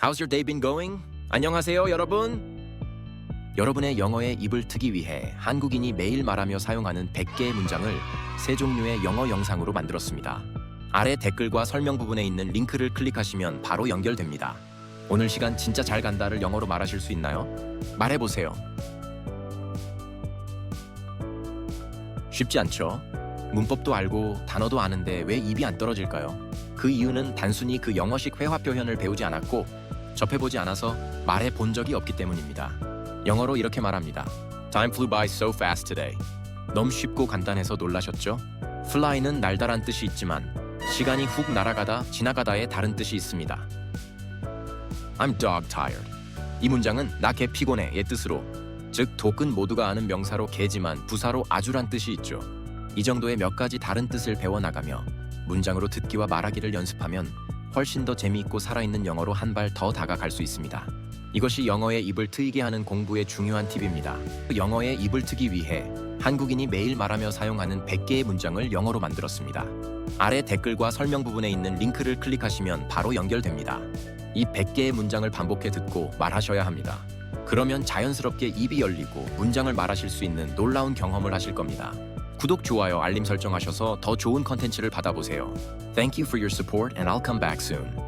How's your day been going? 안녕하세요, 여러분. 여러분의 영어에 입을 트기 위해 한국인이 매일 말하며 사용하는 100개의 문장을 세 종류의 영어 영상으로 만들었습니다. 아래 댓글과 설명 부분에 있는 링크를 클릭하시면 바로 연결됩니다. 오늘 시간 진짜 잘 간다를 영어로 말하실 수 있나요? 말해보세요. 쉽지 않죠? 문법도 알고 단어도 아는데 왜 입이 안 떨어질까요? 그 이유는 단순히 그 영어식 회화 표현을 배우지 않았고 접해보지 않아서 말해 본 적이 없기 때문입니다. 영어로 이렇게 말합니다. Time flew by so fast today. 너무 쉽고 간단해서 놀라셨죠? fly는 날다란 뜻이 있지만 시간이 훅 날아가다 지나가다의 다른 뜻이 있습니다. I'm dog tired. 이 문장은 나 개 피곤해의 뜻으로 즉 독은 모두가 아는 명사로 개지만 부사로 아주란 뜻이 있죠. 이 정도의 몇 가지 다른 뜻을 배워나가며 문장으로 듣기와 말하기를 연습하면 훨씬 더 재미있고 살아있는 영어로 한 발 더 다가갈 수 있습니다. 이것이 영어의 입을 트이게 하는 공부의 중요한 팁입니다. 영어의 입을 트기 위해 한국인이 매일 말하며 사용하는 100개의 문장을 영어로 만들었습니다. 아래 댓글과 설명 부분에 있는 링크를 클릭하시면 바로 연결됩니다. 이 100개의 문장을 반복해 듣고 말하셔야 합니다. 그러면 자연스럽게 입이 열리고 문장을 말하실 수 있는 놀라운 경험을 하실 겁니다. 구독, 좋아요, 알림 설정하셔서 더 좋은 컨텐츠를 받아보세요. Thank you for your support and I'll come back soon.